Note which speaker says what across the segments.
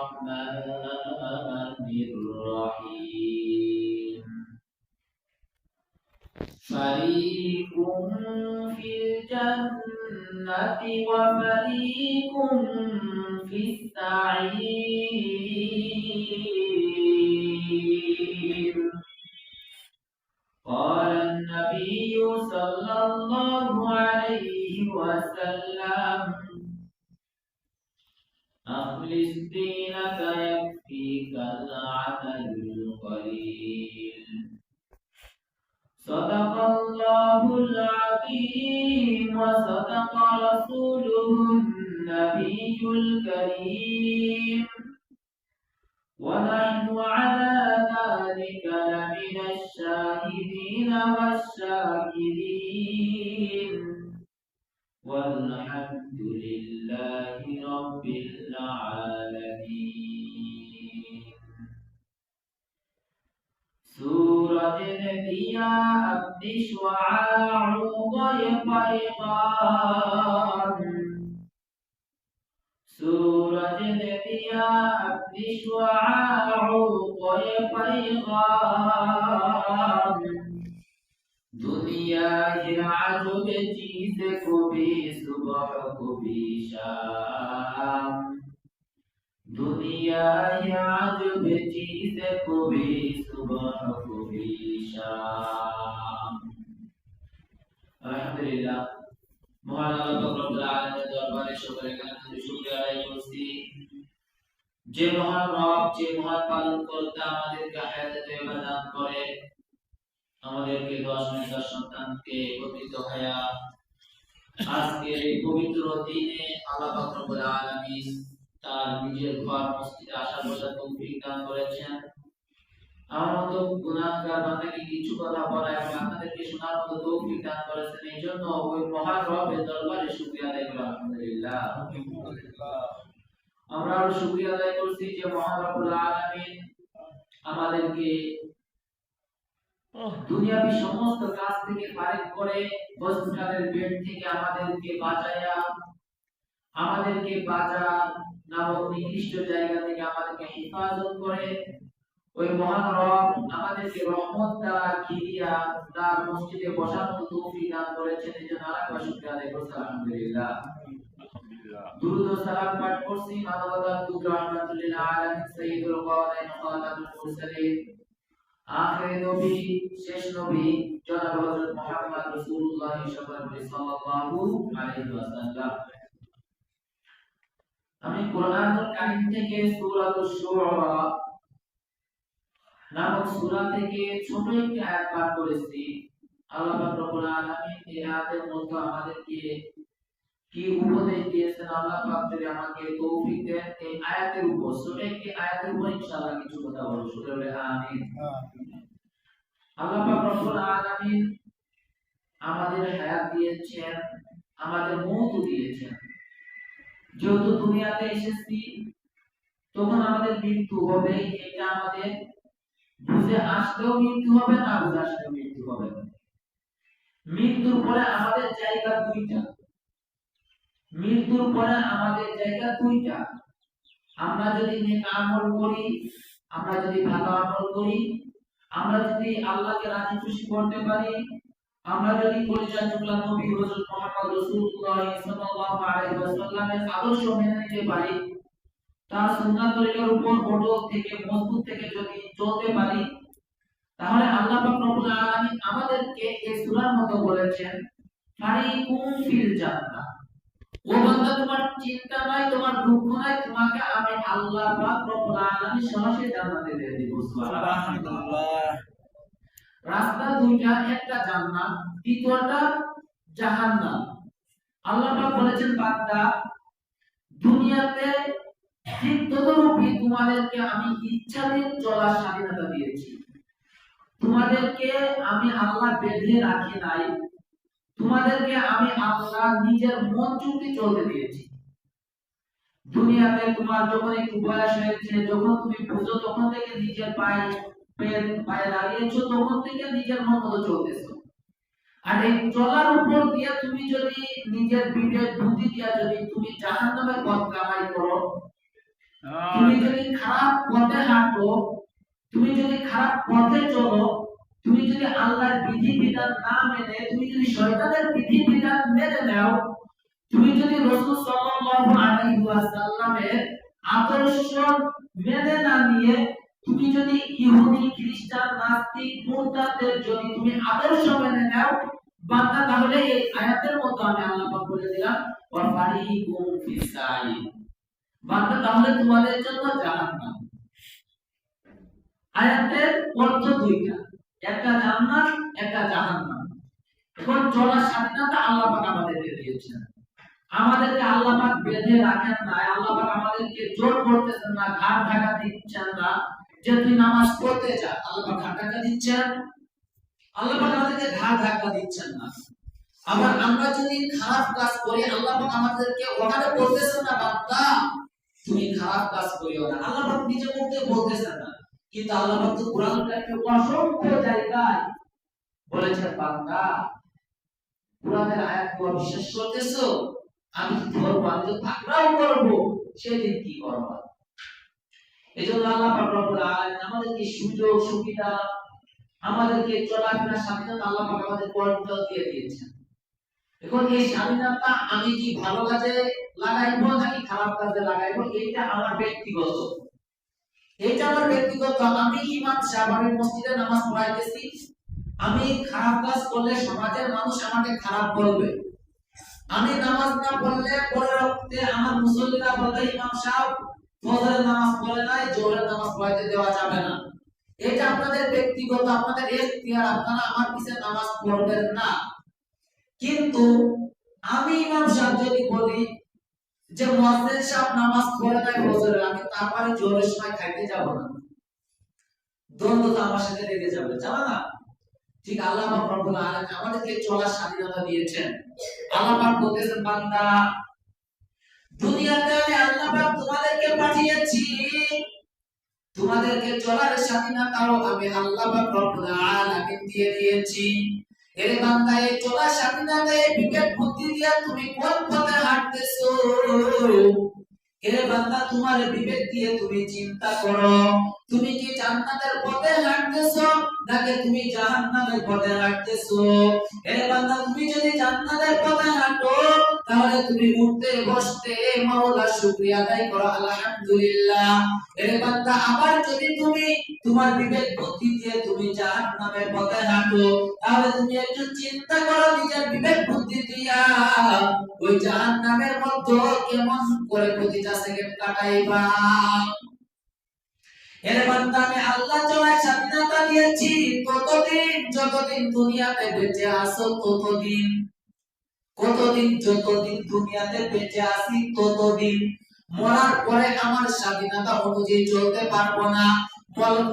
Speaker 1: الرحمن الرحيم. فريق في الجنة وفريق في السعير. قال النبي صلى الله عليه وسلم أخلص دينك يكفيك العمل القليل. صدق الله العظيم وصدق رسوله النبي الكريم. ونحن على ذلك لمن الشاهدين والشاكرين. والحمد لله सूरज ने दिया अपनी शुआओं को ये पैगाम सूरज ने दिया अपनी शुआओं को ये पैगाम दुनिया की आजुब चीज को भी सुबह को भी शाम दुनिया की आजुब चीज को भी सुबह को যে মহান রব যে মহান পালন আমাদেরকে হায়াতে দান করে, আমাদেরকে দশ সন্তানকে একত্রিত হয়া আজকে এই পবিত্র দিনে আল্লাহ রব্বুল তার নিজের ঘর আসার তৌফিক দান করেছেন। আমার মতো গুনাহগার বান্দাকে কিছু কথা বলা এবং আপনাদেরকে শোনার মতো তৌফিক দান করেছেন এই জন্য ওই মহান রবের দরবারে শুকরিয়া আদায় করি আলহামদুলিল্লাহ। আমরা আরও শুকরিয়া আদায় করছি যে মহান রব্বুল আলামিন আমাদেরকে দুনিয়াবি সমস্ত কাজ থেকে ফারিক করে হসপিটালের বেড থেকে আমাদেরকে বাঁচায়া আমাদেরকে বাজার নামক নির্দিষ্ট জায়গা থেকে আমাদেরকে হেফাজত করে ওই মহান রব আমাদেরকে রহমত দ্বারা ঘিরিয়া তার মসজিদে বসার মতো দান করেছেন। এই জন্য আরেকবার শুকরিয়া আদায় করছি আলহামদুলিল্লাহ। দুরুদ ও সালাম পাঠ করছি মানবতার দূত রহমাতুল্লিল আলামিন সাইয়্যিদুল কাওয়ানাইন খাতামুল মুরসালিন। আখির নবী শেষ নবী জনাব হযরত মুহাম্মদ রাসূলুল্লাহ সাল্লাল্লাহু আলাইহি ওয়াসাল্লাম। আমি কোরআনুল কারীম থেকে সূরাতুশ শুআরা নামক সূরা থেকে ছোট একটি আয়াত পাঠ করেছি। আল্লাহ পাক রব্বুল আলামিন এই আয়াতের মধ্যে আমাদেরকে কি উপদেশ দিয়েছেন? আল্লাহ পাক যদি আমাকে তৌফিক দেন এই আয়াতের উপর ছোট একটি আয়াতের উপর ইনশাআল্লাহ কিছু কথা বলব। আমিন। আল্লাহ পাক রব্বুল আলামিন আমাদের হায়াত দিয়েছেন আমাদের মৌত দিয়েছেন। যেহেতু দুনিয়াতে এসেছি তখন আমাদের মৃত্যু হবে এটা আমাদের বুঝে আসলেও মৃত্যু হবে না বুঝে মৃত্যু হবে মৃত্যুর পরে আমাদের জায়গা দুইটা। মৃত্যুর পরে আমাদের জায়গা দুইটা। আমরা যদি আমল করি, আমরা যদি ভালো আমল করি, আমরা যদি আল্লাহকে রাজি খুশি করতে পারি, আমরা যদি পরিচয় নবী আদর্শ মেনে নিতে পারি, তার সুন্নাত তরিকার উপর থেকে, মজবুত থেকে যদি চলতে পারি তাহলে আল্লাহ পাক রব্বুল আলামিন আমাদেরকে এই সূরার মতো বলেছেন ফারিকুম ফিল জান্নাহ। ও বান্দা তোমার চিন্তা নাই তোমার দুঃখ নাই তোমাকে আমি আল্লাহ পাক রব্বুল আলামিন সরাসরি জান্নাতে দিয়ে দিব সুবহানাল্লাহ। রাস্তা দুইটা একটা জান্নাত দ্বিতীয়টা জাহান্নাম। আল্লাহ পাক বলেছেন বান্দা দুনিয়াতে ঠিক তোমাদেরকে আমি ইচ্ছাধীন চলার স্বাধীনতা দিয়েছি, তোমাদেরকে আমি আল্লাহ বেঁধে রাখি নাই, তোমাদেরকে আমি আল্লাহ নিজের মন চুক্তি চলতে দিয়েছি। দুনিয়াতে তোমার যখন একটু বয়স হয়েছে, যখন তুমি বুঝো তখন থেকে নিজের পায়ে পায়ে দাঁড়িয়েছো, তখন থেকে নিজের মন মতো চলতেছো। আর এই চলার উপর দিয়ে তুমি যদি নিজের বিবেক, বুদ্ধি দিয়া যদি তুমি জাহান্নামের পথ কামাই করো তুমি যদি খারাপ পথে হাঁটো, তুমি যদি খারাপ পথে চলো, তুমি যদি আল্লাহর বিধি বিধান না মেনে, তুমি যদি শয়তানের বিধি বিধান মেনে নাও, তুমি যদি রাসূল সাল্লাল্লাহু আলাইহি ওয়াসাল্লামের আদর্শ মেনে না নিয়ে, তুমি যদি ইহুদি, খ্রিস্টান, নাস্তিক, মুরতাদের যদি তুমি আদর্শ মেনে নাও, বান্দা, তাহলে এই আয়াতের মতো আমি আল্লাহ বলে দিলাম, ওয়া ফারিকুম ফিসাই তাহলে তোমাদের জন্য জাহান্নাম আয়াতের অর্থ দুইটা, একটা জান্নাত, একটা জাহান্নাম। এখন চলার স্বাধীনতা আল্লাহ পাক আমাদেরকে দিয়েছেন। আমাদেরকে আল্লাহ পাক বেঁধে রাখেন না, আল্লাহ পাক আমাদেরকে জোর করতেছেন না, ঘাট ঢাকা দিচ্ছেন না, যে তুই নামাজ পড়তে যা, আল্লাহ পাক ঘাট ঢাকা দিচ্ছেন। আল্লাহ পাক আমাদেরকে ঘাট ঢাকা দিচ্ছেন না। আবার আমরা যদি খারাপ কাজ করি, আল্লাহ পাক আমাদেরকে ওখানে বলতেছেন না, বান্দা তুমি খারাপ কাজ করিও না। আল্লাহ পাক নিজে মুখে বলতেছেন না। কিন্তু আল্লাহ পাক তো কোরআন কারিমে অসংখ্য জায়গায় বলেছেন, বান্দা, কোরআনের আয়াতগুলো বিশ্বাস করতেছো? আমি ধরবো আমি তো পাকড়াও করব? সেদিন কি করব? এই জন্য আল্লাহ পাক রব্বুল আলামিন আমাদেরকে সুযোগ, সুবিধা, আমাদেরকে চলাফেরা স্বাধীনতা আল্লাহ পাক আমাদের পরিণত দিয়ে দিয়েছেন। এখন এই স্বাধীনতা আমি কি ভালো কাজে লাগাইবো নাকি খারাপ কাজে লাগাইবো? এটা আমার ব্যক্তিগত। এটা আমার ব্যক্তিগত। আমি ইমাম সাহেব আমি মসজিদে নামাজ পড়াইতেছি। আমি খারাপ কাজ করলে সমাজের মানুষ আমাকে খারাপ বলবে। আমি নামাজ না পড়লে পরে রক্তে আমার মুসল্লিরা বলবে ইমাম সাহেব, ফজরের নামাজ পড়ে নাই, জোহরের নামাজ পড়াইতে দেওয়া যাবে না। এটা আপনাদের ব্যক্তিগত, আপনাদের এখতিয়ার, আপনারা আমার পিছে নামাজ পড়বেন না। কিন্তু আমি ইমাম সাহেব যদি বলি যে মুয়াজ্জিন সাহেব নামাজ পড়ে নাই ফজরের আমি তারপরে জোহরের সময় খাইতে যাব না। দ্বন্দ্ব তো আমার সাথে লেগে যাবে, জানা না? ঠিক আল্লাহ রব্বুল আলামিন আমাদেরকে চলার স্বাধীনতা দিয়েছেন। আল্লাহ পাক বলতেছেন, বান্দা দুনিয়াতে আমি আল্লাহ পাক তোমাদেরকে পাঠিয়েছি। তোমাদেরকে চলার স্বাধীনতাও আমি আল্লাহ পাক রব্বুল আলামিন দিয়ে দিয়েছি। এর বান্দা, এই চলার স্বাধীনতা, এই দিয়ে তুমি কোন পথে হাঁটতেছো? হে বান্দা তোমার বিবেক দিয়ে তুমি চিন্তা করো। তুমি কি জান্নাতের পথে হাঁটতেছো? নাকি তুমি জাহান্নামের পথে হাঁটতেছো? এ বান্দা, তুমি যদি জান্নাতের পথে হাঁটো, তাহলে তুমি উঠতে, বসতে, মাওলার শুকরিয়া আদায় করো, আলহামদুলিল্লাহ। এ বান্দা, আবার যদি তুমি তোমার বিবেক বুদ্ধি দিয়ে তুমি জাহান্নামের পথে হাঁটো, তাহলে তুমি একটু চিন্তা করো, নিজের বিবেক বুদ্ধি দিয়া। ওই জাহান্নামের মধ্যে কেমন করে প্রতিটা সেকেন্ড কাটাইবা? এর আমি আল্লাহ স্বাধীনতা দিয়েছি। ততদিন যতদিন দুনিয়াতে বেঁচে ততদিন। কতদিন, যতদিন দুনিয়াতে বেঁচে ততদিন। মরার পরে আমার স্বাধীনতা অনুযায়ী চলতে পারব না।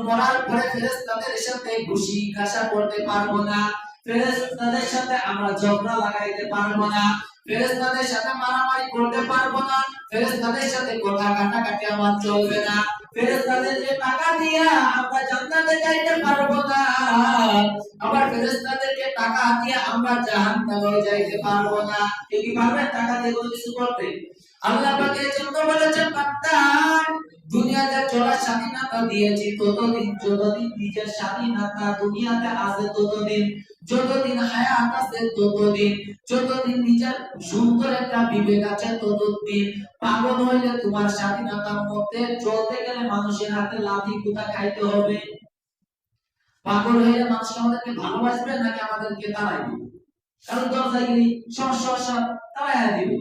Speaker 1: মরার পরে ফেরেশতাদের সাথে ঘুষি করতে পারব না। ফেরেশতাদের সাথে আমরা ঝগড়া লাগাইতে পারব না। ফেরেশতাদের সাথে মারামারি করতে পারব না। ফেরেশতাদের সাথে কথা কাটাকাটি আমার চলবে না। দুনিয়াতে চলার স্বাধীনতা দিয়েছি। ততদিন যতদিন নিজের স্বাধীনতা দুনিয়াতে আছে, ততদিন। যতদিন ততদিন। যতদিন নিজের সুন্দর একটা বিবেক আছে, ততদিন। পাগল হইলে তোমার স্বাধীনতার মধ্যে চলতে গেলে মানুষের হাতে লাঠি কুটা খাইতে হবে। পাগল হইলে মানুষ আমাদেরকে ভালোবাসবে নাকি আমাদেরকে তাড়াই দিবে? কারণ দরজা গিরি সমস্যা তাড়াই দিবে।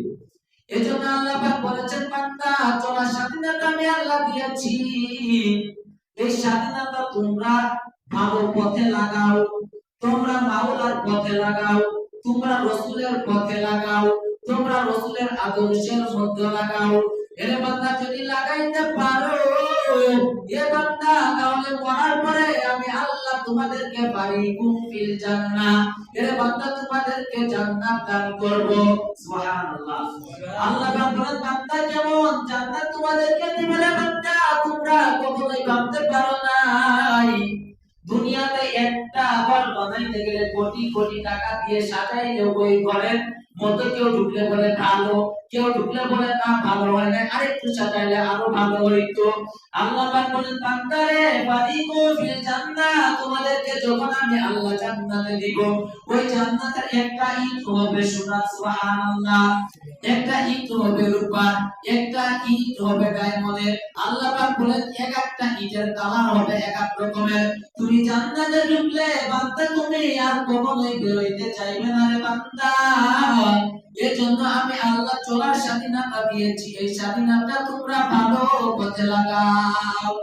Speaker 1: আল্লাহ বলেছেন চলার স্বাধীনতা আমি আল্লাহ দিয়েছি। এই স্বাধীনতা তোমরা ভালো পথে লাগাও, তোমরা মাওলার পথে লাগাও, তোমরা রসুলের পথে লাগাও, তোমরা রসুলের আদর্শের মধ্যে লাগাও এর বান্দা যদি লাগাইতে পারো, এ বান্দা, তাহলে মরার পরে আমি আল্লাহ তোমাদেরকে পারি কুফিল জান্নাহ এর বান্দা তোমাদেরকে জান্নাত দান করব। সুবহানাল্লাহ। আল্লাহ বলেন বান্দা যেমন, জান্নাত তোমাদেরকে দিবে রে বান্দা, তোমরা কখনোই ভাবতে পারো নাই। দুনিয়াতে একটা ঘর বানাইতে গেলে কোটি কোটি টাকা দিয়ে সাজাইলে ওই ঘরের মধ্যে কেউ ঢুকলে বলে, ভালো কেউ ঢুকলে বলে, না, ভালো হয় না আরেকটু সাজাইলে আরও ভালো হইতো। আল্লাহ পাক বলেন বান্দারে ফিল জান্নাত, তোমাদেরকে যখন আমি আল্লাহ জান্নাতে দিব, ওই জান্নাতের একটা ইট হবে সোনা সুবহানাল্লাহ। একটা ইট হবে একটা ইট হবে ডায়মন্ডের। আল্লাহ পাক বলেন এক একটা ইটের কালার হবে এক এক রকমের। তুমি জান্নাতে ঢুকলে বান্দা তুমি আর কখনোই বের হইতে চাইবে না রে বান্দা। এজন্য আমি আল্লাহ চলার স্বাধীনতা দিয়েছি এই স্বাধীনতা তোমরা ভালো পথে লাগাও।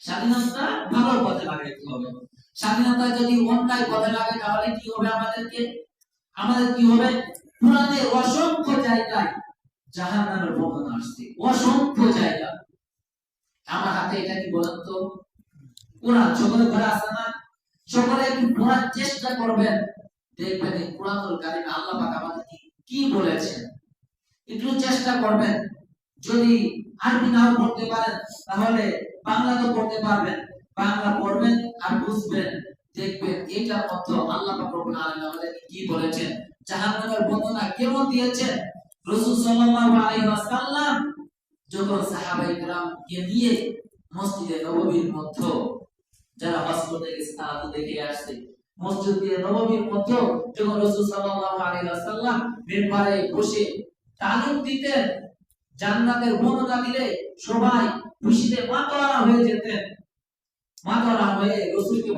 Speaker 1: স্বাধীনতা ভালো পথে লাগাইতে হবে। স্বাধীনতা যদি অন্যায় পথে লাগে, তাহলে কি হবে আমাদেরকে? আমাদের কি হবে? কোরআনে অসংখ্য জায়গায় জাহান্নামের বর্ণনা আসছে। অসংখ্য জায়গা। আমার হাতে এটা কি বলেন তো কোরআন, সকলে ঘরে আসে না? সকলে একটু পড়ার চেষ্টা করবেন। দেখবেন এই কোরআনুল কারিমে আল্লাহ পাক আমাদেরকে কি বলেছেন? একটু চেষ্টা করবেন। যদি আরবি নাও পড়তে পারেন, তাহলে বাংলা তো পড়তে পারবেন। বাংলা পড়বেন আর বুঝবেন, দেখবেন এটার অর্থ আল্লাহ পাক রব্বুল আলামিন আমাদেরকে কি বলেছেন? জাহান্নামের বর্ণনা কেমন দিয়েছেন? রাসূল সাল্লাল্লাহু আলাইহি ওয়াসাল্লাম যখন সাহাবায়ে কেরামকে নিয়ে মসজিদে নববীর মধ্যে যারা হজ গেছে, তারা তো দেখে আসছে। মসজিদে নববীর মধ্যে যখন সাল্লাল্লাহু আলাইহি ওয়াসাল্লাম মিম্বারে বসে দিতেন, জান্নাতের বর্ণনা দিলে সবাই খুশিতে মাতোয়ারা হয়ে যেতেন। মাতোয়ারা হয়ে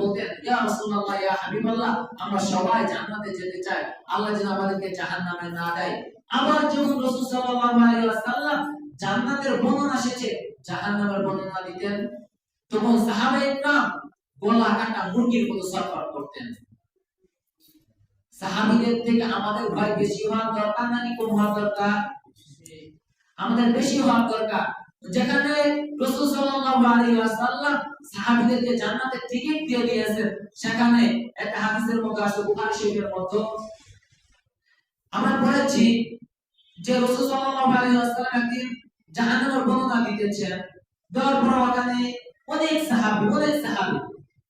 Speaker 1: বলতেন, ইয়া রাসূলুল্লাহ, ইয়া হাবিবাল্লাহ, আমরা সবাই জান্নাতে যেতে চাই। আল্লাহ যেন আমাদেরকে জাহান্নামে না দেয়। আবার যখন রসুল সাল্লাল্লাহু আলাইহি ওয়াসাল্লাম জান্নাতের বর্ণনা এসেছে, জাহান্নামের বর্ণনা দিতেন, তখন সাহাবায়ে গলা কাটা মুরগির মতো সফর করতেন। সাহাবীদের থেকে আমাদের ভয় বেশি হওয়ার দরকার নাকি কম হওয়ার দরকার? আমাদের বেশি হওয়ার দরকার। যেখানে রাসূল জান্নাতের টিকিট দিয়ে দিয়েছেন, সেখানে একটা হাদিসের মধ্যে আসে বুখারী শরীফের মধ্যে। আমরা পড়েছি যে রাসূল সাল্লাল্লাহু আলাইহি ওয়াসাল্লাম একদিন জাহান্নামের বর্ণনা দিতেছেন। দেওয়ার পর অনেক সাহাবী অনেক সাহাবী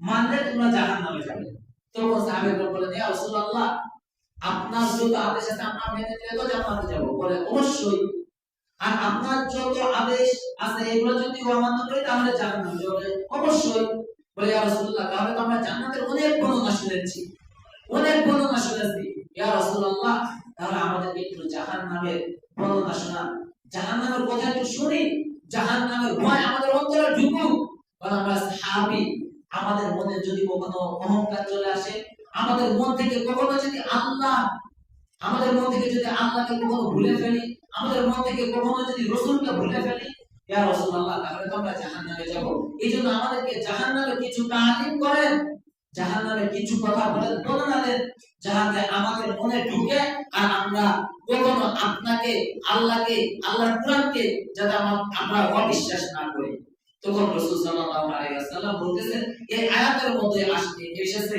Speaker 1: মানলে তোমরা জাহান্নামে যাবে। তখন সাহাবায়ে বললেন ইয়া রাসূলুল্লাহ, আপনার যত আদেশ আছে, আমরা মেনে নিলে তো জান্নাতে যাব। বলে, অবশ্যই। আর আপনার যত আদেশ আছে, এগুলো যদি অমান্য করি, তাহলে জাহান্নামে যাবে। অবশ্যই। বলে, ইয়া রাসূলুল্লাহ, তাহলে তো আমরা জান্নাতের অনেক বর্ণনা শুনেছি অনেক বর্ণনা শুনেছি ইয়া রাসূলুল্লাহ, তাহলে আমাদেরকে একটু জাহান্নামের বর্ণনা শোনান জাহান্নামের কথা একটু শুনি। জাহান্নামের ভয় আমাদের অন্তরে ঢুকুক। কারণ আমরা সাহাবী আমাদের মনে যদি কখনো অহংকার চলে আসে, আমাদের মন থেকে কখনো যদি আল্লাহ, আমাদের মন থেকে যদি আল্লাহকে কখনো ভুলে ফেলি, আমাদের মন থেকে কখনো যদি রসুলকে ভুলে ফেলি, ইয়া রাসূলুল্লাহ, তাহলে তো আমরা জাহান্নামে যাব। এই জন্য আমাদেরকে জাহান্নামে কিছু তালিম করেন, জাহান্নামে কিছু কথা বলেন দেন যাহাতে আমাদের মনে ঢুকে আর আমরা কখনো আপনাকে, আল্লাহকে, আল্লাহর কোরআনকে যাতে আমরা অবিশ্বাস না করি। তখন রাসূল সাল্লাল্লাহু আলাইহি ওয়াসাল্লাম বলতেছেন, এই আয়াতের মধ্যে আসছে এসেছে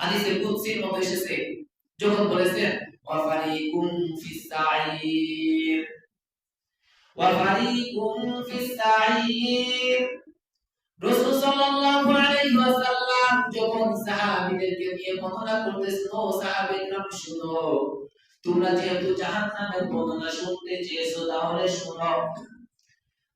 Speaker 1: হাদিসে মধ্যে এসেছে, যখন বলেছেন ওয়া ফারিকুম ফিস সাঈর রাসূল সাল্লাল্লাহু আলাইহি ওয়াসাল্লাম যখন সাহাবীদেরকে নিয়ে বর্ণনা করতেছেন, ও সাহাবীরা শুনো, তোমরা যেহেতু জাহান্নামের বর্ণনা শুনতে চেয়েছো, তাহলে শুনো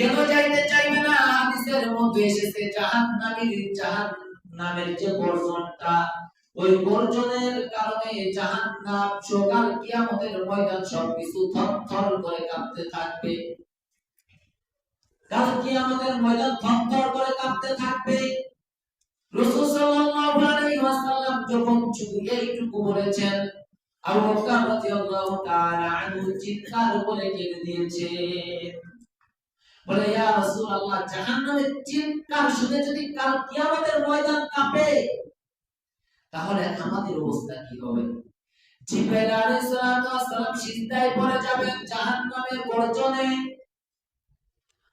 Speaker 1: কেন যাইতে চাইবে না? হাদিসের মধ্যে এসেছে, জাহান্নামীর জাহান্নামের যে বর্জনটা ওই গর্জনের কারণে জাহান্নাম সকাল কিয়ামতের ময়দান সবকিছু থরথর করে কাঁপতে থাকবে। কাল কিয়ামতের ময়দান থরথর করে কাঁপতে থাকবে। রাসূল সাল্লাল্লাহু আলাইহি ওয়াসাল্লাম যখন শুধু এইটুকু বলেছেন, আবু বকর রাদিয়াল্লাহু তাআলা আনহু চিৎকার করে কেঁদে দিয়েছে বলে, ইয়া জাহান্নামের চিৎকার শুনে যদি কাল কিয়ামতের ময়দান কাঁপে, তাহলে আমাদের অবস্থা কি হবে? আলাইহিস সালাম পড়ে যাবেন জাহান্নামের গর্জনে।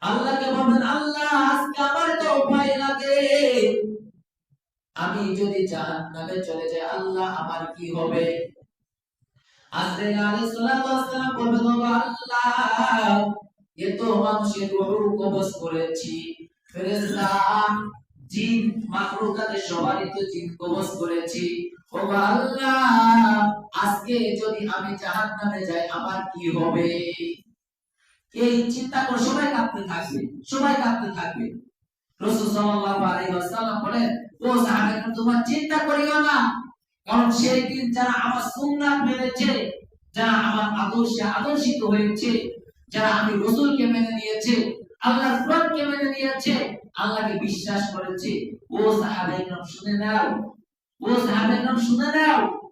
Speaker 1: আল্লাহকে বলবেন, আল্লাহ, আজকে আমার উপায় লাগে। আমি যদি জাহান্নামে চলে যাই, আল্লাহ, আমার কি হবে? আজরাইল আলাইহিস সালাম বলবেন আল্লাহ এ তো মানুষের রূহ কবজ করেছি। ফেরেশতা, জিন মাখলুকাতের সবারই তো জিন কবজ করেছি। ও আল্লাহ, আজকে যদি আমি জাহান্নামে যাই, আমার কি হবে? এই চিন্তা করে? সবাই কাঁপতে থাকবে, সবাই কাঁপতে থাকবে। সাল্লাল্লাহু আলাইহি ওয়াসাল্লাম বলেন, ও তোমরা চিন্তা করিও না। কারণ সেই দিন যারা আমার সুন্নাত মেনেছে, যারা আমার আদর্শে আদর্শিত হয়েছে যারা আমি রসুলকে মেনে নিয়েছে, আল্লাহর কোরআনকে মেনে নিয়েছে, আল্লাহকে বিশ্বাস করেছে। ও সাহাবাগণ শুনে নাও। ও সাহাবাগণ শুনে নাও।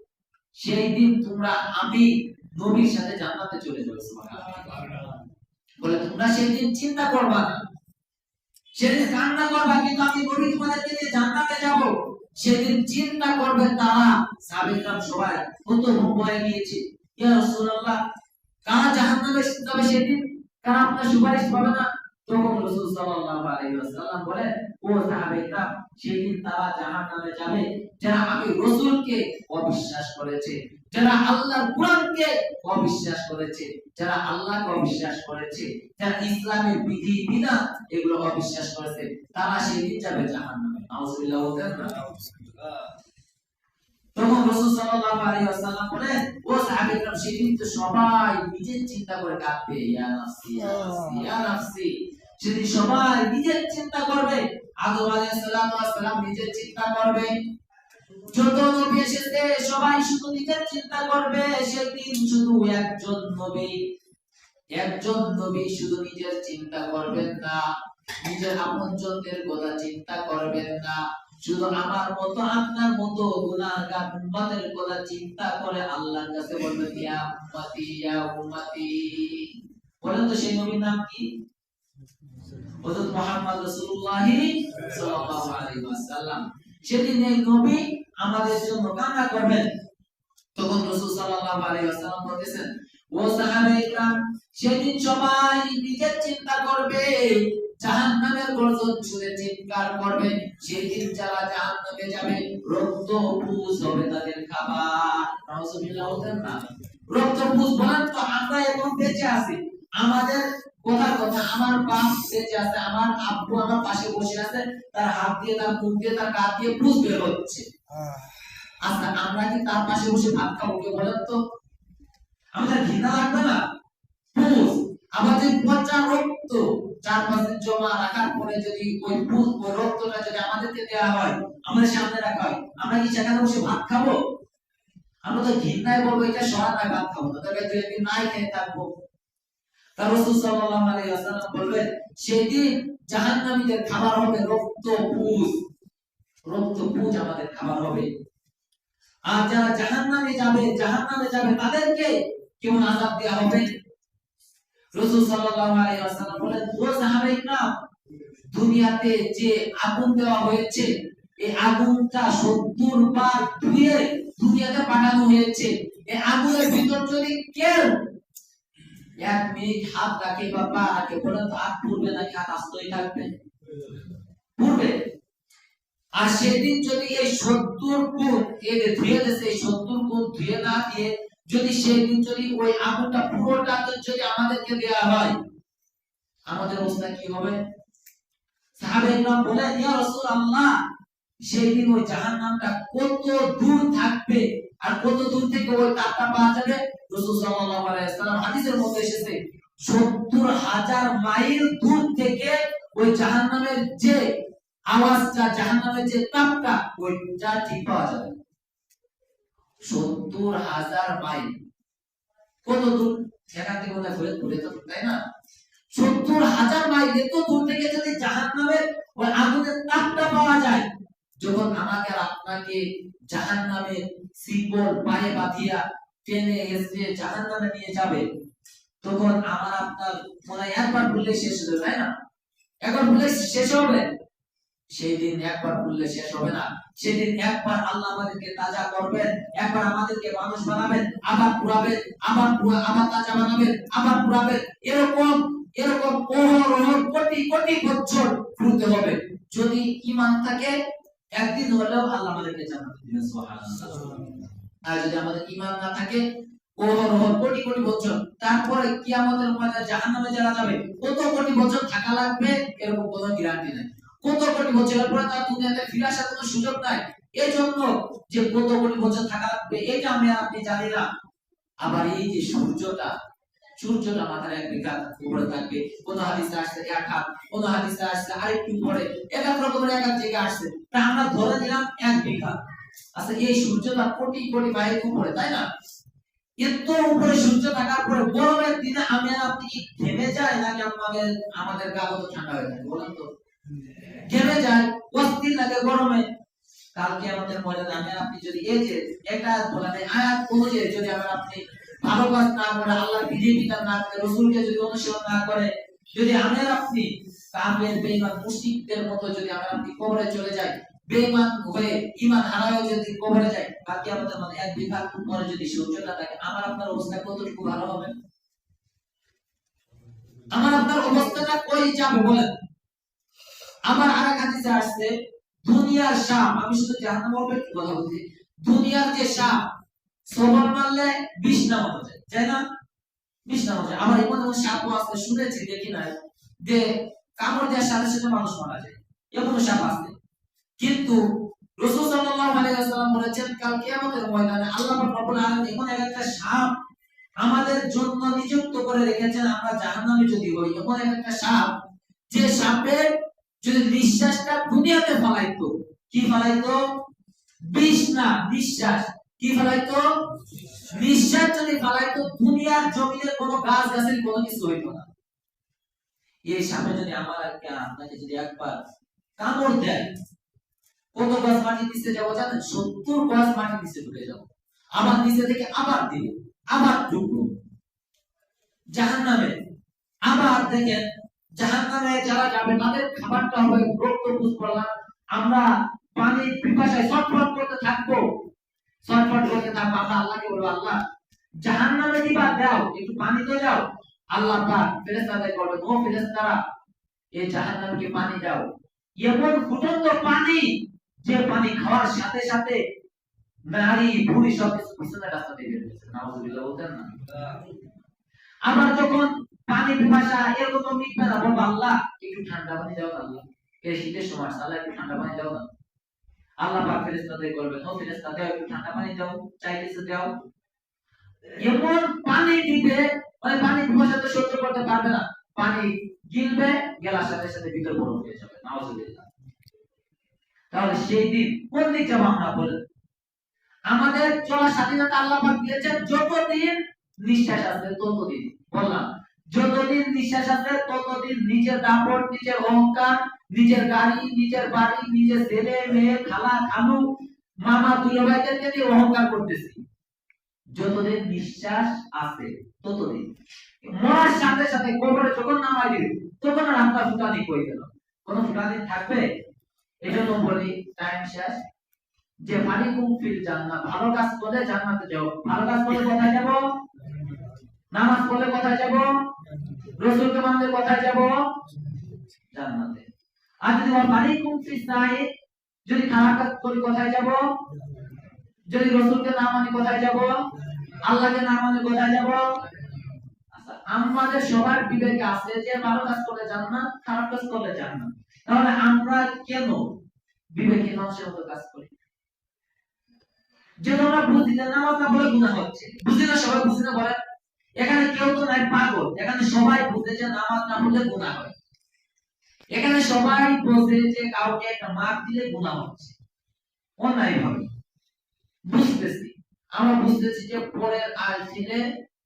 Speaker 1: সেই দিন তোমরা, আমি নবীর সাথে জান্নাতে চলে যাবে, সুবহানাল্লাহ। বলে, তোমরা সেই দিন চিন্তা করবা না। সেদিন কান্না করবা, কিন্তু আমি নবী তোমাদেরকে নিয়ে জান্নাতে যাব। সেদিন চিন্তা করবে তারা সাহাবাগণ সবাই কত হয়ে গিয়েছে। ইয়া রাসূলুল্লাহ কারা জাহান্নামে যাবে সেদিন? কারা আপনার সুপারিশ পাবে না? তখন রাসূল সাল্লাল্লাহু আলাইহি ওয়াসাল্লাম বলেন, ও সাহাবাইরা সেদিন তারা জাহান্নামে যাবে। যারা আমি রাসূলকে অবিশ্বাস করেছে, যারা আল্লাহর কোরআনকে অবিশ্বাস করেছে, যারা আল্লাহকে অবিশ্বাস করেছে, যারা ইসলামের বিধি, বিধান এগুলো অবিশ্বাস করেছে, তারা সেদিন যাবে জাহান্নামে। নাউজুবিল্লাহ বলতেন না? তখন রাসূল সাল্লাল্লাহু আলাইহি ওয়াসাল্লাম বলেন, ও তো সবাই নিজের চিন্তা করে কাঁদবে। ইয়া নাফসি ইয়া নাফসি সবাই নিজের চিন্তা করবে। আদম আলাইহিস সালাম নিজের চিন্তা করবে। যত নবী এসেছে, সবাই শুধু নিজের চিন্তা করবে। শুধু একজন নবী একজন নবী শুধু নিজের চিন্তা করবেন না। নিজের আপনজনদের কথা চিন্তা করবেন না। শুধু আমার মতো, আপনার মতো গুনাহগার, উম্মতের কথা চিন্তা করে আল্লাহর কাছে বলবে, ইয়া উম্মতি ইয়া উম্মতি। বলেন তো সেই নবীর নাম কি? হযরত মুহাম্মদ রাসূলুল্লাহ সাল্লাল্লাহু আলাইহি ওয়াসাল্লাম। সেদিন এই নবী আমাদের জন্য কান্না করবেন। তখন রাসূল সাল্লাল্লাহু আলাইহি ওয়াসাল্লাম বলেছেন ও সেদিন সবাই নিজের চিন্তা করবে। জাহান্নামের গর্জন শুনে চিৎকার করবে। সেদিন যারা জাহান্নামে যাবে, রক্ত পুষ হবে তাদের খাবার। নাউজুবিল্লাহ বলতেন না? রক্ত পুষ বলেন তো, আমরা এখন বেঁচে আছি। আমাদের কথার কথা, আমার বাপ বেঁচে আছে, আমার আব্বু আমার পাশে বসে আছে, তার হাত দিয়ে, তার মুখ দিয়ে, তার কাঁধ দিয়ে পুষ বের হচ্ছে। আচ্ছা আমরা কি তার পাশে বসে ভাত খাব কেউ বলেন তো? আমাদের ঘৃণা লাগবে না? পুষ আমাদের পচা রক্ত। চার পাঁচ দিন জমা রাখার পরে যদি ওই পুষ ওই রক্তটা যদি আমাদেরকে দেওয়া হয়, আমাদের সামনে রাখা হয়, আমরা কি সেখানে বসে ভাত খাব? আমরা তো ঘৃণায় বলব, এটা সরানায় ভাত খাব না। তবে দু একদিন নাই খেয়ে থাকব। তার রাসূল সেদিন জাহান্নামীদের খাবার হবে রক্ত পুষ রক্ত পুষ আমাদের খাবার হবে। আর যারা জাহান্নামে যাবে জাহান্নামে যাবে তাদেরকে কেমন আযাব দেওয়া হবে? দুনিয়াতে যে আগুন দেওয়া হয়েছে, এই আগুনটা 70 বার ধুয়ে দুনিয়াতে পাঠানো হয়েছে। এই আগুনের ভিতর যদি কেউ এক মিনিট হাত রাখে বা পা রাখে বলেন তো হাত পুড়বে নাকি হাত আস্তই থাকবে। পুড়বে। আর সেদিন যদি এই সত্তর গুণ ধুয়ে দিয়েছে, এই সত্তর গুণ ধুয়ে না দিয়ে যদি সেদিন যদি ওই আগুনটা পুরোটা যদি আমাদেরকে দেওয়া হয়, আমাদের অবস্থা কি হবে? পাওয়া যাবে? এসেছে 70 হাজার মাইল দূর থেকে ওই জাহান্নামের যে আওয়াজটা, জাহান্নামের যে তাপটা, ওইটা ঠিক পাওয়া যাবে। সত্তর হাজার মাইল। কত দূর? এখান থেকে হয় ঘুরে তো তাই না? সত্তর হাজার মাইল। এত দূর থেকে যদি জাহান ওই আগুনের তাপটা পাওয়া যায়, যখন আমাকে আপনাকে জাহান নামে সিম্বল পায়ে বাঁধিয়া টেনে এসে জাহান নামে নিয়ে যাবে, তখন আমার আপনার মনে হয় একবার বললে শেষ হবে তাই না? একবার বললে শেষ হবে? সেই দিন একবার বললে শেষ হবে না। সেদিন একবার আল্লাহ আমাদেরকে তাজা করবেন, একবার আমাদেরকে মানুষ বানাবেন, আবার পুরাবেন আবার আবার তাজা বানাবেন, আবার পুরাবেন এরকম এরকম অহরহ কোটি কোটি বছর ঘুরতে হবে। যদি ইমান থাকে, একদিন হলেও আল্লাহ আমাদেরকে জান্নাতে দিবেন আর যদি আমাদের ইমান না থাকে অহরহ কোটি কোটি বছর। তারপরে কিয়ামতের ময়দানে জাহান্নামে যারা যাবে, কত কোটি বছর থাকা লাগবে, এরকম কোনো গ্যারান্টি নাই। তার দুনিয়াতে ফিরে আসার কোনো সুযোগ নাই। এই জন্য যে বছর থাকা লাগবে আমি আপনি জানি না। আবার এই যে সূর্যটা সূর্যটা মাথার এক উপরে থাকবে। হাদিসে আসছে এক হাত হাদিসে আসছে আরেকটু এক এক রকমের এক এক জায়গায় আসছে। তা আমরা ধরে এক আচ্ছা এই সূর্যটা কোটি কোটি মাইল উপরে, তাই না? এত উপরে সূর্য থাকার পরে গরমের দিনে আমি আপনি যায় নাকি আমাদের আমাদের গা ঠান্ডা হয়ে যায় বলেন তো? ঘেমে যায়, অস্থির লাগে গরমে। কালকে আমাদের ময়দানে আমি আপনি যদি এই যে একটা বলা আয়াত অনুযায়ী যদি আমরা আপনি ভালো কাজ না করে, আল্লাহর বিধি বিধান না করে, রসুলকে যদি অনুসরণ না করে, যদি আমি আর আপনি কামের বেঈমান, মুশরিকদের মতো যদি আমরা আপনি কবরে চলে যাই, বেঈমান হয়ে, ঈমান হারায় যদি কবরে যায় কালকে আমাদের মানে এক বিঘা পরে যদি সূর্যটা থাকে, আমার আপনার অবস্থা কতটুকু ভালো হবে? আমার আপনার অবস্থাটা কই যাবে বলেন? আমার আর এক হাদিসে আসছে, দুনিয়ার সাপ, আমি শুধু জাহান্নাম বলব একটু কথা বলছি, দুনিয়ার যে সাপ, সবার মারলে বিষ নামানো যায়, তাই না? বিষ নামানো যায়। আমার এমন এমন সাপও আছে শুনেছি, দেখি নাই, যে কামড় দেওয়ার সাথে সাথে মানুষ মারা যায় এমন সাপ আছে কিন্তু রাসূল সাল্লাল্লাহু আলাইহি বলেছেন, কাল কিয়ামতের ময়দানে আল্লাহ পাক রব্বুল আলামিন এমন একটা সাপ আমাদের জন্য নিযুক্ত করে রেখেছেন, আমরা জাহান্নামে যদি হই, এমন এক একটা সাপ যে সাপের যদি নিঃশ্বাসটা দুনিয়াতে ফলাইতো, কি ফলাইতো? বিষ না, নিঃশ্বাস। কি ফলাইতো? নিঃশ্বাস যদি ফলাইতো, দুনিয়ার জমিনে কোনো গাছ গাছের কোনো কিছু হইতো না। এই সামনে যদি আমার আপনাকে যদি একবার কামড় দেয়, কত গাছ মাটির নিচে যাব জানেন? সত্তর গাছ মাটির নিচে ঢুকে যাব। আবার নিচে থেকে আবার দিবে, আবার ঢুকবো। জাহান নামে আবার দেখেন জাহান্নামে যারা যাবে তাদের খাবারটা হবে করলাম আমরা পানি পিপাসায় ছটফট করতে থাকব। ছটফট করতে থাকব আমরা আল্লাহকে বলব আল্লাহ জাহান্নামে দিবা দাও? একটু পানি তো দাও। আল্লাহ পাক ফেরেশতাদের বলবে ও ফেরেশতারা এই জাহান্নামকে পানি দাও। এমন ফুটন্ত পানি যে পানি খাওয়ার সাথে সাথে নারী বুড়ি সব কিছু পিছনে রাস্তা দিয়ে বের হয়েছে নাউজুবিল্লাহ বলতেন না? আবার যখন পানি পিপাসা এরকম বলব আল্লাহ একটু ঠান্ডা পানি দাও আল্লাহ। এই শীতের সময় আল্লাহ একটু ঠান্ডা পানি দাও আল্লাহ পাক ফেরেশতা দাও একটু ঠান্ডা পানি দাও, চাইতেছে দাও। এমন পানি দিবে মানে পানি তো সহ্য করতে পারবে না। পানি গিলবে, গেলার সাথে সাথে ভিতর হয়ে যাবে। নাউজুবিল্লাহ তাহলে সেই দিন কোন দিক যাব আমরা বলেন? আমাদের চলার স্বাধীনতা আল্লাহ পাক দিয়েছেন যতদিন নিঃশ্বাস আছে ততদিন। বললাম যতদিন নিঃশ্বাস আছে, ততদিন নিজের দাপট, নিজের অহংকার, নিজের গাড়ি, নিজের বাড়ি, নিজের ছেলে, মেয়ে, খালা, খালু, মামা দুই ভাইদেরকে নিয়ে অহংকার করতেছি। যতদিন নিঃশ্বাস আছে, ততদিন। মরার সাথে সাথে কবরে যখন নামাই দিবে, তখন আর আপনার ফুটানি কই গেল? কোন ফুটানি থাকবে? এই জন্য বলি টাইম শেষ। যে মানি ফিল জান্নাত, ভালো কাজ করে জান্নাতে যাও। ভালো কাজ করে কোথায় যাব? নামাজ পড়লে কোথায় যাব? রসুলকে মানলে কোথায় যাব? জান্নাতে। আর যদি আমার মানি ফিল নাই যদি খারাপ কাজ করি কোথায় যাব? যদি রসুলকে না মানি কোথায় যাব? আল্লাহকে না মানি কোথায় যাব? আচ্ছা, আমাদের সবার বিবেক আছে যে ভালো কাজ করলে জান্নাত খারাপ কাজ করলে জান্নাত। তাহলে আমরা কেন বিবেকী মানুষের মতো কাজ করি? যেন আমরা বুঝি না নামাজ না বলে গুনাহ হচ্ছে। বুঝি না সবাই বুঝি না বলে এখানে কেউ তো নাই পাগল। এখানে সবাই বুঝে যে নামাজ না পড়লে গুনাহ হয়। এখানে সবাই বোঝে যে কাউকে একটা মার দিলে গুনাহ হচ্ছে। অন্যায় ভাবে বুঝতেছি। আমরা বুঝতেছি যে পরের আল ছিলে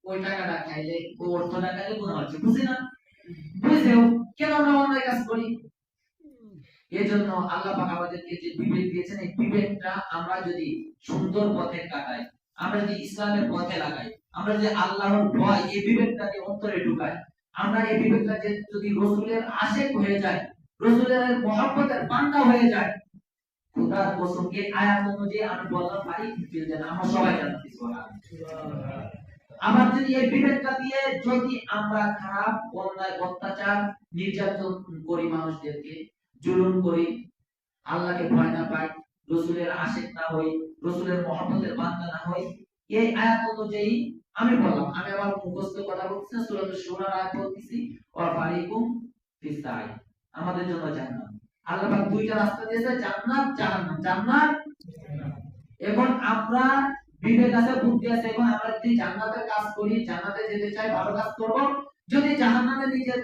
Speaker 1: ওই টাকাটা খাইলে ওই অর্থটা খাইলে গুণ হচ্ছে। বুঝি না? বুঝেও কেন আমরা অন্যায় কাজ করি? এজন্য আল্লাহ পাক আমাদেরকে যে বিবেক দিয়েছেন, এই বিবেকটা আমরা যদি সুন্দর পথে কাটাই, আমরা যদি ইসলামের পথে লাগাই আমরা যে আল্লাহর ভয়, এই বিবেকটাকে অন্তরে ঢুকাই আমরা এই বিবেকটা যে যদি রসুলের আশেক হয়ে যায়, রসুলের মহব্বতের পান্ডা হয়ে যায়, খোদার এই আয়াত অনুযায়ী আমি পারি আমরা সবাই জানতে যদি এই বিবেকটা দিয়ে যদি আমরা খারাপ অন্যায় অত্যাচার, নির্যাতন করি মানুষদেরকে, জুলুম করি, আল্লাহকে ভয় না পাই, রসুলের আশেক না হই, রসুলের মহব্বতের বান্দা না হই এই আয়াত অনুযায়ী আমি বললাম, আমি আমার মুখস্থ কথা বলছি না সূরা শুরার আয়াত বলতেছি, ওয়া ফারিকুম ফিসাই আমাদের জন্য জান্নাত। আল্লাহ পাক দুইটা রাস্তা দিয়েছে, জান্নাত, জাহান্নাম, জান্নাত এখন আমরা বিবেক আছে, বুদ্ধি আছে এখন আমরা যদি জান্নাতের কাজ করি, জান্নাতে যেতে চাই, ভালো কাজ করব। যদি জাহান্নামে নিজে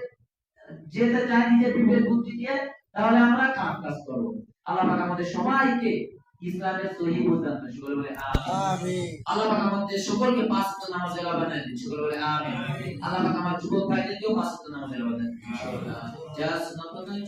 Speaker 1: যেতে চাই, নিজের বিবেক, বুদ্ধি দিয়ে, তাহলে আমরা খারাপ কাজ করব। আল্লাহ পাক আমাদের সবাইকে ইসলামের সহি বুঝান সকলে বলে আমিন। আল্লাহ পাক আমাদের সকলকে পাঁচ ওয়াক্ত নামাজ এলা বানায় দিন। সকলে বলে আমিন। আল্লাহ পাক আমার যুবক ভাইদেরকেও পাঁচ ওয়াক্ত নামাজ এলা বানায় দিন। যা সুন্নাত নয়